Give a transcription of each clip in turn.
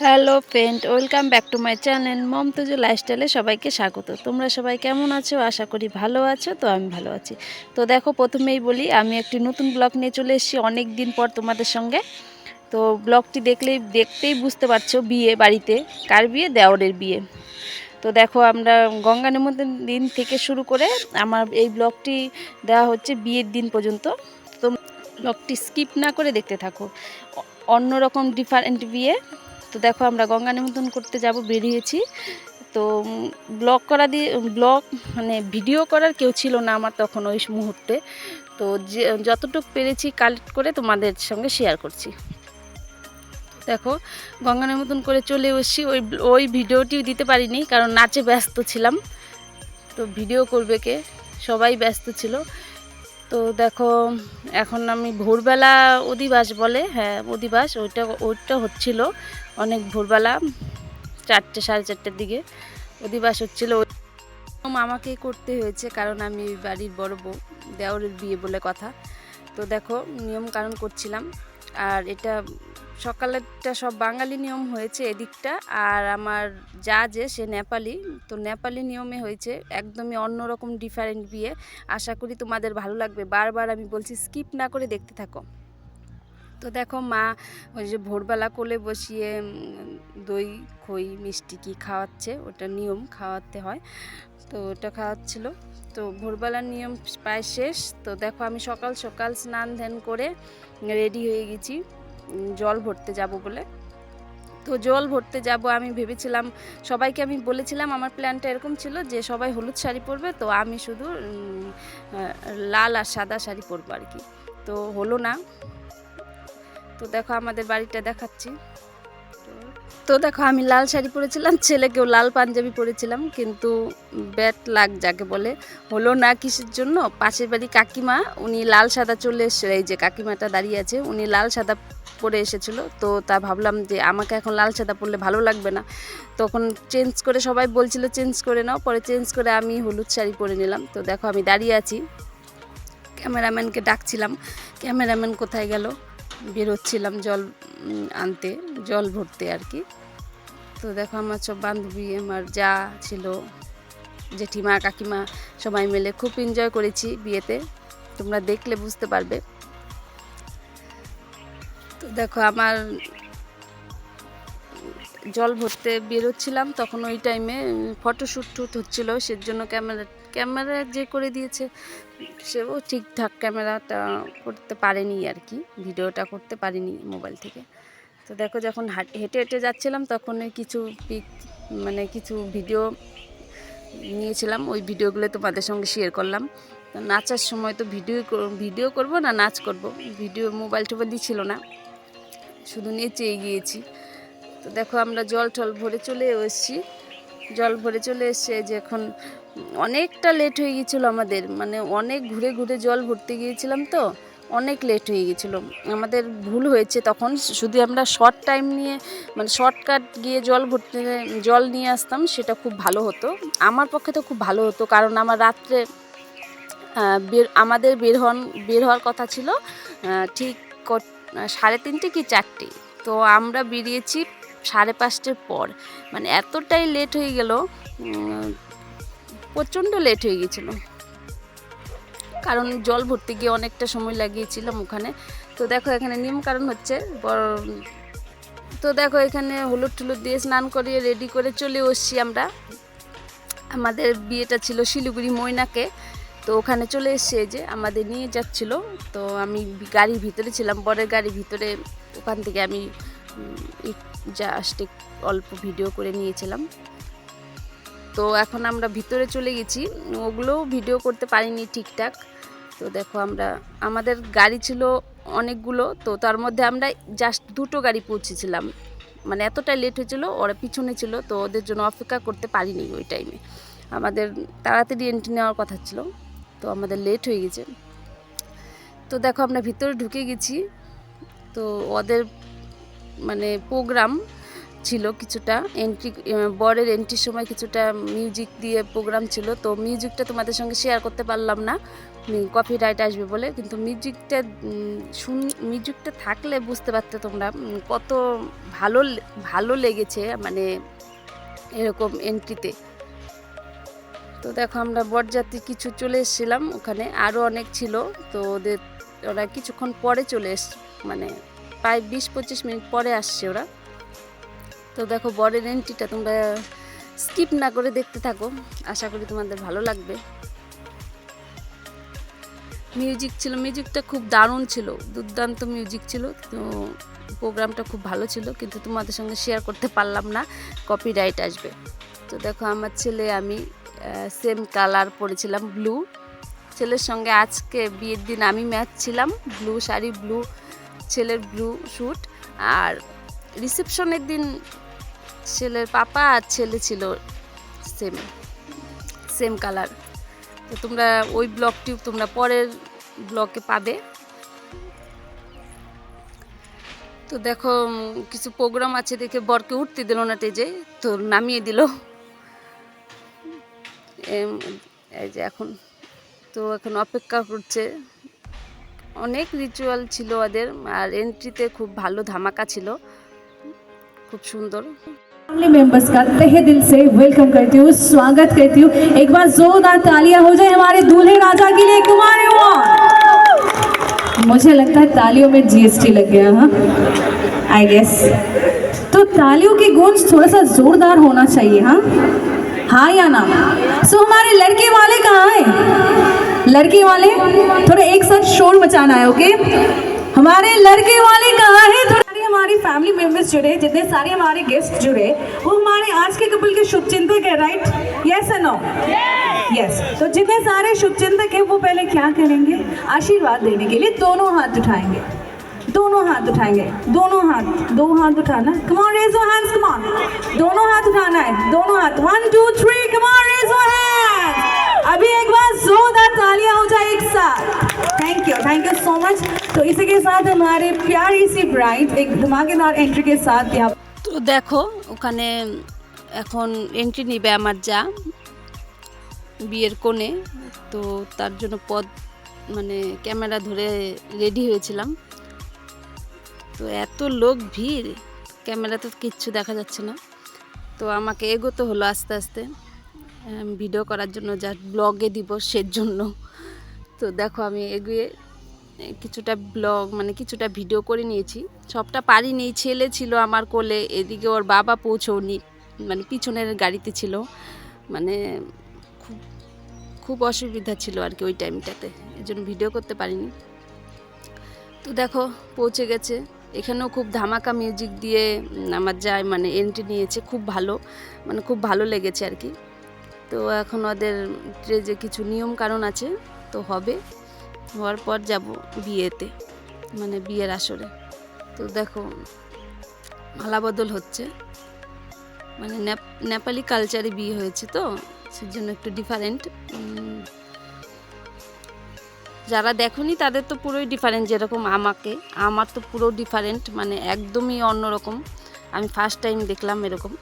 Hello friend, welcome back to my channel মমতুজু লাইফস্টাইলে সবাইকে স্বাগত। তোমরা সবাই কেমন আছো? আশা করি ভালো আছো, তো আমি ভালো আছি। তো দেখো, প্রথমেই বলি, আমি একটি নতুন ব্লগ নিয়ে চলে এসেছি অনেক দিন পর তোমাদের সঙ্গে। তো ব্লগটি দেখলেই, দেখতেই বুঝতে পারছ বিয়ে, বাড়িতে। কার বিয়ে? দেওরের বিয়ে। তো দেখো আমরা গঙ্গা নিমন্ত্রণ দিন থেকে শুরু করে আমার এই ব্লগটি দেওয়া হচ্ছে বিয়ের দিন পর্যন্ত। তো ব্লগটি স্কিপ না করে দেখতে থাকো। অন্যরকম ডিফারেন্ট বিয়ে। তো দেখো আমরা গঙ্গা নিমন্ত্রণ করতে যাব, বেরিয়েছি। তো ব্লগ করা দিয়ে, ব্লগ মানে ভিডিও করার কেউ ছিল না আমার তখন ওই মুহূর্তে। তো যতটুকু পেরেছি কালেক্ট করে তোমাদের সঙ্গে শেয়ার করছি। দেখো গঙ্গা মতন করে চলে এসেছি। ওই ওই ভিডিওটিও দিতে পারিনি, কারণ নাচে ব্যস্ত ছিলাম। তো ভিডিও করবে কে? সবাই ব্যস্ত ছিল। তো দেখো, এখন আমি ভোরবেলা অধিবাস বলে হ্যাঁ অধিবাস, ওইটা ওইটা হচ্ছিল অনেক ভোরবেলা, চারটে, সাড়ে চারটের দিকে অধিবাস হচ্ছিল। আমাকেই করতে হয়েছে, কারণ আমি বাড়ির বড় বউ, দেওরের বিয়ে বলে কথা। তো দেখো নিয়ম কারণ করছিলাম। আর এটা সকালেরটা সব বাঙালি নিয়ম হয়েছে এদিকটা। আর আমার যা যে, সে নেপালি। তো নেপালি নিয়মে হয়েছে একদমই অন্যরকম ডিফারেন্ট বিয়ে। আশা করি তোমাদের ভালো লাগবে। বারবার আমি বলছি স্কিপ না করে দেখতে থাকো। তো দেখো মা ওই যে ভোরবেলা কোলে বসিয়ে দই, খই, মিষ্টি কি খাওয়াচ্ছে? ওটা নিয়ম, খাওয়াতে হয়। তো ওটা খাওয়াচ্ছিল। তো ভোরবেলার নিয়ম প্রায় শেষ। তো দেখো আমি সকাল সকাল স্নান ধ্যান করে রেডি হয়ে গেছি। জল ভরতে যাব বলে। তো জল ভরতে যাব আমি ভেবেছিলাম, সবাইকে আমি বলেছিলাম, আমার প্ল্যানটা এরকম ছিল যে সবাই হলুদ শাড়ি পরবে, তো আমি শুধু লাল আর সাদা শাড়ি পরবো আর কি। তো হলো না। তো দেখো আমাদের বাড়িটা দেখাচ্ছি। তো- দেখো আমি লাল শাড়ি পরেছিলাম, ছেলেকেও লাল পাঞ্জাবি পরেছিলাম, কিন্তু ব্যাট লাগ যাকে বলে, হলো না কিসের জন্য? পাশের বাড়ি কাকিমা, উনি লাল সাদা চলে এসে, এই যে কাকিমাটা দাঁড়িয়ে আছে, উনি লাল সাদা পরে এসেছিল। তো তা ভাবলাম যে আমাকে এখন লাল সাদা পরলে ভালো লাগবে না। তখন চেঞ্জ করে সবাই বলছিল, চেঞ্জ করে নাও। পরে চেঞ্জ করে আমি হলুদ শাড়ি পরে নিলাম। তো দেখো আমি দাঁড়িয়ে আছি। ক্যামেরাম্যানকে ডাকছিলাম, ক্যামেরাম্যান কোথায় গেল? বেরোচ্ছিলাম জল আনতে, জল ভরতে আর কি। তো দেখো আমার সব বান্ধবী, আমার যা ছিল, জেঠিমা, কাকিমা সবাই মিলে খুব এনজয় করেছি বিয়েতে। তোমরা দেখলে বুঝতে পারবে। তো দেখো আমার জল ভরতে বেরোচ্ছিলাম, তখন ওই টাইমে ফটোশ্যুট টুট হচ্ছিল, সেজন্য ক্যামেরা ক্যামেরা যে করে দিয়েছে সেও ঠিকঠাক ক্যামেরাটা করতে পারেনি আর কি, ভিডিওটা করতে পারিনি মোবাইল থেকে। তো দেখো যখন হাঁট- হেঁটে যাচ্ছিলাম তখন কিছু পিক মানে কিছু ভিডিও নিয়েছিলাম, ওই ভিডিওগুলো তোমাদের সঙ্গে শেয়ার করলাম। নাচার সময় তো ভিডিও ভিডিও করব না নাচ করব? ভিডিও মোবাইল টোবাইল ছিল না, শুধু নিচে গিয়েছি। তো দেখো আমরা জল টল ভরে চলে এসেছি, জল ভরে চলে এসছে যে এখন অনেকটা লেট হয়ে গিয়েছিল আমাদের। মানে অনেক ঘুরে ঘুরে জল ভরতে গিয়েছিলাম তো, অনেক লেট হয়ে গেছিল আমাদের ভুল হয়েছে তখন, শুধু আমরা শর্ট টাইম নিয়ে মানে শর্টকাট গিয়ে জল ভরতে, জল নিয়ে আসতাম, সেটা খুব ভালো হতো। আমার পক্ষে তো খুব ভালো হতো, কারণ আমার রাত্রে বের, আমাদের বের হন, বের হওয়ার কথা ছিল ঠিক সাড়ে তিনটে কি চারটে। তো আমরা বেরিয়েছি সাড়ে পাঁচটার পর। মানে এতটাই লেট হয়ে গেল প্রচণ্ড লেট হয়ে গেছিল কারণ জল ভরতে গিয়ে অনেকটা সময় লাগিয়েছিলাম ওখানে। তো দেখো এখানে নিয়ম কারণ হচ্ছে তো দেখো এখানে হলুদ টুলুদ দিয়ে স্নান করিয়ে রেডি করে চলে এসছি আমরা। আমাদের বিয়েটা ছিল শিলিগুড়ি ময়নাকে। তো ওখানে চলে এসছে যে, আমাদের নিয়ে যাচ্ছিল। তো আমি গাড়ির ভিতরে ছিলাম, বরের গাড়ির ভিতরে। ওখান থেকে আমি জাস্ট অল্প ভিডিও করে নিয়েছিলাম। তো এখন আমরা ভিতরে চলে গেছি। ওগুলোও ভিডিও করতে পারিনি ঠিকঠাক। তো দেখো আমরা, আমাদের গাড়ি ছিল অনেকগুলো, তো তার মধ্যে আমরা জাস্ট দুটো গাড়ি পৌঁছেছিলাম। মানে এতটাই লেট হয়েছিল, ওরা পিছনে ছিল, তো ওদের জন্য অপেক্ষা করতে পারিনি ওই টাইমে আমাদের তাড়াতাড়ি এন্ট্রি নেওয়ার কথা ছিল, তো আমাদের লেট হয়ে গেছে। তো দেখো আমরা ভিতরে ঢুকে গেছি। তো ওদের মানে প্রোগ্রাম ছিল কিছুটা এন্ট্রি বরের এন্ট্রির সময় কিছুটা মিউজিক দিয়ে প্রোগ্রাম ছিল। তো মিউজিকটা তোমাদের সঙ্গে শেয়ার করতে পারলাম না। কপিরাইট আসবে বলে। কিন্তু মিউজিকটা শুন মিউজিকটা থাকলে বুঝতে পারতে তোমরা কত ভালো ভালো লেগেছে মানে এরকম এন্ট্রিতে তো। দেখো আমরা বরযাত্রী কিছু চলে এসেছিলাম ওখানে। আরও অনেক ছিল। তো ওদের, ওরা কিছুক্ষণ পরে চলে এস মানে প্রায় বিশ পঁচিশ মিনিট পরে আসছে ওরা। তো দেখো বরের এন্ট্রিটা তোমরা স্কিপ না করে দেখতে থাকো। আশা করি তোমাদের ভালো লাগবে। মিউজিক ছিল মিউজিকটা খুব দারুণ ছিল, দুর্দান্ত মিউজিক ছিল। তো প্রোগ্রামটা খুব ভালো ছিল, কিন্তু তোমাদের সঙ্গে শেয়ার করতে পারলাম না কপিরাইট আসবে। তো দেখো আমার ছেলে, আমি সেম কালার পরেছিলাম ব্লু ছেলের সঙ্গে আজকে বিয়ের দিন আমি ম্যাচ ছিলাম ব্লু শাড়ি ব্লু ছেলের ব্লু শ্যুট আর রিসেপশনের দিন ছেলের পাপা আর ছেলে ছিল সেম সেম কালার তো তোমরা ওই ব্লগটি তোমরা পরের ব্লগে পাবে। তো দেখো কিছু প্রোগ্রাম আছে দেখে বরকে উঠতে দিল না টেজে তো নামিয়ে দিল। এই যে এখন, তো এখন অপেক্ষা করছে। অনেক রিচুয়াল ছিল ওদের, আর এন্ট্রিতে খুব ভালো ধামাকা ছিল। खूब सुंदर। फैमिली मेंबर्स का तहे दिल से वेलकम करती हूँ स्वागत करती हूँ। एक बार जोरदार तालियाँ हो जाए हमारे दूल्हे राजा के लिए कुमार मुझे लगता है तालियों में जीएसटी लग गया हाँ? आई गेस तो तालियों की गूंज थोड़ा सा जोरदार होना चाहिए हाँ? हाँ या ना? सो so, हमारे लड़के वाले कहाँ हैं? लड़के वाले थोड़े एक साथ शोर मचाना है ओके हमारे लड़के वाले कहाँ हैं? थोड़ा हमारी फैमिली मेंबर्स जुड़े जितने सारे हमारे गेस्ट जुड़े वो हमारे आज के कपल के शुभ चिंतक है right yes and no yes तो जितने सारे शुभ चिंतक हैं वो पहले क्या करेंगे? आशीर्वाद देने के लिए दोनों हाथ उठाएँगे। दोनों हाथ उठाएँगे। दोनों हाथ दो हाथ उठाना। Come on raise your hands come दोनों हाथ उठाना है। दोनों हाथ। One two three thank you thank you so much तो इसी के साथ हमारे प्यारी सी ब्राइड एक धमाकेदार एंट्री के साथ यहाँ তো দেখো ওখানে এখন এন্ট্রি নিবে আমার যা বিয়ের কোণে তো তার জন্য পদ মানে ক্যামেরা ধরে রেডি হয়েছিলাম তো এত লোক ভিড় ক্যামেরাতে কিচ্ছু দেখা যাচ্ছে না তো আমাকে এগোতে হলো আস্তে আস্তে আম, ভিডিও করার জন্য যা ব্লগে দিব সের জন্য তো দেখো আমি এগিয়ে এ, কিছুটা ব্লগ মানে কিছুটা ভিডিও করে নিয়েছি। সবটা পারিনি ছেলে ছিল আমার কোলে, এদিকে ওর বাবা পৌঁছৌনি মানে পিছনের গাড়িতে ছিল। মানে খুব খুব অসুবিধা ছিল আর কি ওই টাইমটাতে এই জন্য ভিডিও করতে পারিনি। তো দেখো, পৌঁছে গেছে। এখানেও খুব ধামাকা মিউজিক দিয়ে আমার যায় মানে এন্ট্রি নিয়েছে, খুব ভালো মানে খুব ভালো লেগেছে আর কি। তো এখন ওদের যে কিছু নিয়ম কারণ আছে, তো হবে। হওয়ার পর যাব বিয়েতে মানে বিয়ের আসরে। তো দেখো, মালা বদল হচ্ছে। মানে নেপ- নেপালি কালচারে বিয়ে হয়েছে তো, সেজন্য একটু ডিফারেন্ট যারা দেখনি তাদের তো পুরোই ডিফারেন্ট যেরকম আমাকে। আমার তো পুরো ডিফারেন্ট মানে একদমই অন্যরকম। আমি ফার্স্ট টাইম দেখলাম এরকম।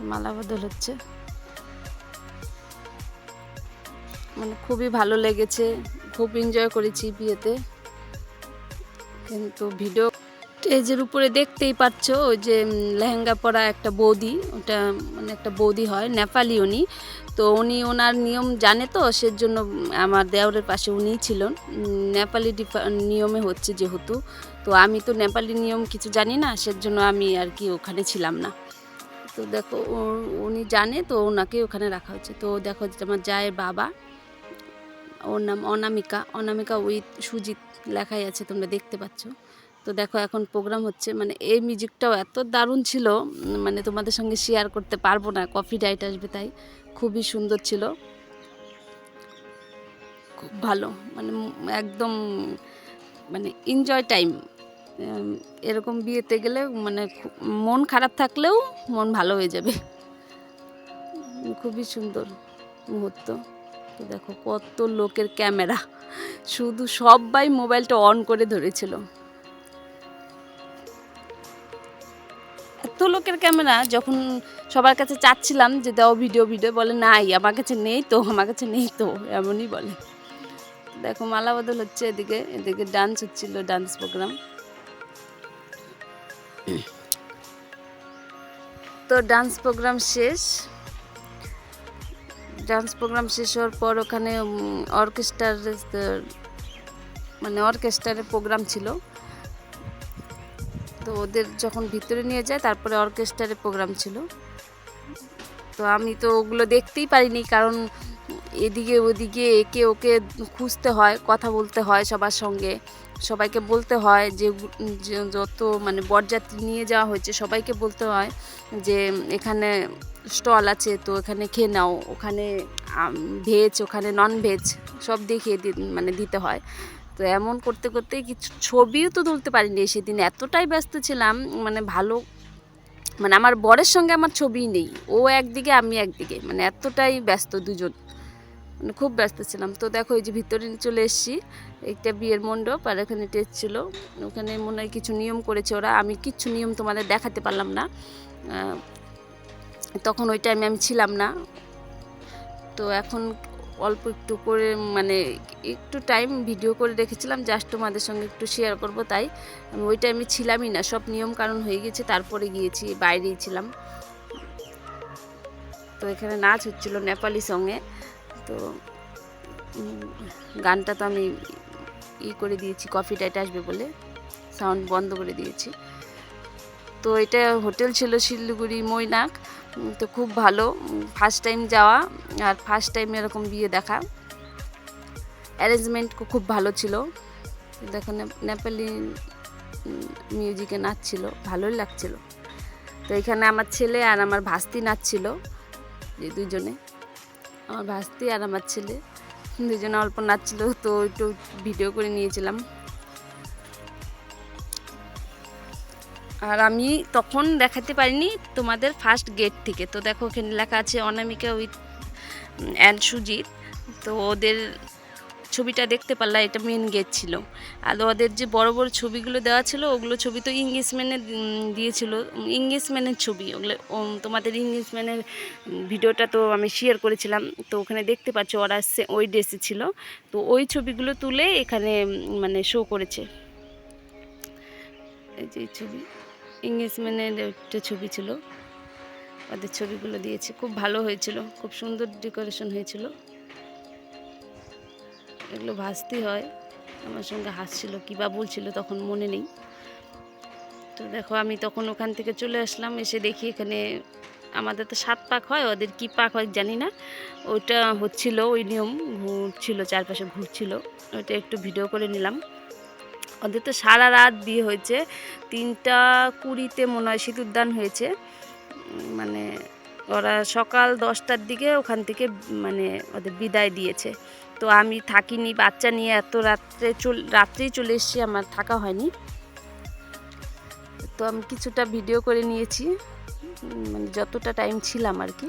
মালা বদল হচ্ছে। মানে খুবই ভালো লেগেছে। খুব এনজয় করেছি বিয়েতে। কিন্তু ভিডিও স্টেজের উপরে দেখতেই পাচ্ছ, ওই যে লেহেঙ্গা পরা একটা বৌদি, ওটা মানে একটা বৌদি হয়, নেপালি উনি। তো উনি ওনার নিয়ম জানে তো, সেজন্য আমার দেওরের পাশে উনিই ছিলেন। নেপালি নিয়মে হচ্ছে যেহেতু। তো আমি তো নেপালি নিয়ম কিছু জানি না, সেজন্য আমি আর কি ওখানে ছিলাম না। তো দেখো উনি জানে তো ওনাকে ওখানে রাখা হচ্ছে। তো দেখো আমার যায় বাবা ওর নাম অনামিকা। অনামিকা উইথ সুজিত লেখাই আছে, তোমরা দেখতে পাচ্ছ। তো দেখো, এখন প্রোগ্রাম হচ্ছে মানে এই মিউজিকটাও এত দারুণ ছিল মানে তোমাদের সঙ্গে শেয়ার করতে পারব না কফি ডাইট আসবে তাই। খুবই সুন্দর ছিল। খুব ভালো মানে একদম মানে এনজয় টাইম এরকম বিয়েতে গেলে মানে মন খারাপ থাকলেও মন ভালো হয়ে যাবে। খুবই সুন্দর মুহূর্ত। তো দেখো কত লোকের ক্যামেরা। শুধু সবাই মোবাইলটা অন করে ধরেছিল। এত লোকের ক্যামেরা, যখন সবার কাছে চাচ্ছিলাম যে দাও ভিডিও ভিডিও বলে, নাই, আমার কাছে নেই তো, আমার কাছে নেই তো, এমনই বলে। দেখো মালা বদল হচ্ছে এদিকে এদিকে ডান্স হচ্ছিল ডান্স প্রোগ্রাম তো ডান্স প্রোগ্রাম শেষ। ডান্স প্রোগ্রাম শেষ হওয়ার পর ওখানে অর্কেস্ট্রার মানে অর্কেস্ট্রারের প্রোগ্রাম ছিল। তো ওদের যখন ভিতরে নিয়ে যায়, তারপরে অর্কেস্ট্রারের প্রোগ্রাম ছিল। তো আমি তো ওগুলো দেখতেই পারিনি, কারণ এদিকে ওদিকে একে ওকে খুঁজতে হয়, কথা বলতে হয় সবার সঙ্গে। সবাইকে বলতে হয় যে যত মানে বরযাত্রী নিয়ে যাওয়া হয়েছে সবাইকে বলতে হয় যে, এখানে স্টল আছে তো এখানে খেয়ে নাও, ওখানে ভেজ, ওখানে নন ভেজ সব দেখিয়ে মানে দিতে হয়। তো এমন করতে করতে কিছু ছবিও তো তুলতে পারিনি সেদিন, এতটাই ব্যস্ত ছিলাম মানে ভালো মানে আমার বরের সঙ্গে আমার ছবি নেই, ও একদিকে, আমি একদিকে মানে এতটাই ব্যস্ত দুজন। খুব ব্যস্ত ছিলাম। তো দেখো এই যে ভিতরে চলে এসেছি, একটা বিয়ের মণ্ডপ আর এখানে টেস্ট ছিল। ওখানে মনে হয় কিছু নিয়ম করেছে ওরা। আমি কিচ্ছু নিয়ম তোমাদের দেখাতে পারলাম না। তখন ওই টাইমে আমি ছিলাম না। তো এখন অল্প একটু করে মানে একটু টাইম ভিডিও করে রেখেছিলাম জাস্ট তোমাদের সঙ্গে একটু শেয়ার করব তাই। আমি ওই টাইমে ছিলামই না, সব নিয়ম কারণ হয়ে গেছে তারপরে গিয়েছি, বাইরেই ছিলাম। তো এখানে নাচ হচ্ছিল নেপালি সঙ্গে তো গানটা তো আমি ই করে দিয়েছি, কফি টাইট আসবে বলে, সাউন্ড বন্ধ করে দিয়েছি। তো এটা হোটেল ছিল শিলিগুড়ি, মৈনাক তো খুব ভালো ফার্স্ট টাইম যাওয়া, আর ফার্স্ট টাইম এরকম বিয়ে দেখা। অ্যারেঞ্জমেন্ট খুব ভালো ছিল। দেখো নেপালি মিউজিকে নাচছিল, ভালোই লাগছিল। তো এখানে আমার ছেলে আর আমার ভাস্তি নাচছিল যে দুজনে আমার ভাস্তি আর আমার ছেলে। দুজনে অল্প নাচছিল, তো একটু ভিডিও করে নিয়েছিলাম। আর আমি তখন দেখাতে পারিনি তোমাদের ফার্স্ট গেট থেকে। তো দেখো, ওখানে লেখা আছে অনামিকা উইথ অ্যান্ড সুজিত। তো ওদের ছবিটা দেখতে পারলা, এটা মেন গেট ছিল। আর ওদের যে বড় বড় ছবিগুলো দেওয়া ছিল, ওগুলো ছবি তো ইংলিশম্যানে দিয়েছিল। ইংলিশম্যানের ছবি, ওগুলো তোমাদের ইংলিশম্যানের ভিডিওটা তো আমি শেয়ার করেছিলাম। তো ওখানে দেখতে পাচ্ছ, ওরা ওই ড্রেসে ছিল। তো ওই ছবিগুলো তুলে এখানে মানে শো করেছে। এই যে ছবি ইংলিশম্যানের একটা ছবি ছিল। ওদের ছবিগুলো দিয়েছে। খুব ভালো হয়েছিল, খুব সুন্দর ডেকোরেশন হয়েছিল। এগুলো ভাসতে হয়। আমার সঙ্গে হাসছিল, কী বা বলছিল তখন মনে নেই। তো দেখো, আমি তখন ওখান থেকে চলে আসলাম, এসে দেখি এখানে আমাদের তো সাত পাক হয়, ওদের কী পাক হয় জানি না। ওইটা হচ্ছিল, ওই নিয়ম ঘুরছিল চারপাশে ঘুরছিল ওইটা একটু ভিডিও করে নিলাম। ওদের তো সারা রাত বিয়ে হয়েছে, তিনটা কুড়িতে মনে হয় সিঁদুরদান হয়েছে। মানে ওরা সকাল দশটার দিকে ওখান থেকে মানে ওদের বিদায় দিয়েছে। তো আমি থাকিনি, বাচ্চা নিয়ে এত রাত্রে চল, রাত্রেই চলে এসেছি, আমার থাকা হয়নি। তো আমি কিছুটা ভিডিও করে নিয়েছি মানে যতটা টাইম ছিলাম আর কি।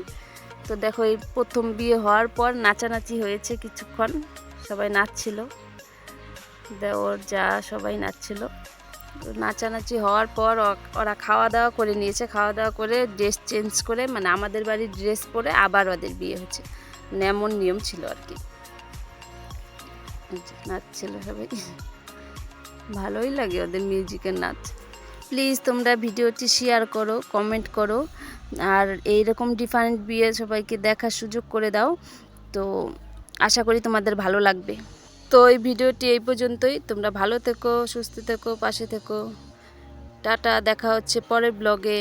তো দেখো এই প্রথম বিয়ে হওয়ার পর নাচানাচি হয়েছে কিছুক্ষণ, সবাই নাচছিল। দেওর যা সবাই নাচছিল। নাচানাচি হওয়ার পর ওরা খাওয়া দাওয়া করে নিয়েছে খাওয়া দাওয়া করে ড্রেস চেঞ্জ করে মানে আমাদের বাড়ির ড্রেস পরে আবার ওদের বিয়ে হচ্ছে মানে এমন নিয়ম ছিল আর কি। নাচছিল সবাই ভালোই লাগে ওদের মিউজিকের নাচ। প্লিজ তোমরা ভিডিওটি শেয়ার করো কমেন্ট করো। আর এইরকম ডিফারেন্ট বিয়ে সবাইকে দেখার সুযোগ করে দাও। তো আশা করি তোমাদের ভালো লাগবে। তো এই ভিডিওটি এই পর্যন্তই। তোমরা ভালো থেকো, সুস্থ থেকো, পাশে থেকো। টাটা, দেখা হচ্ছে পরের ব্লগে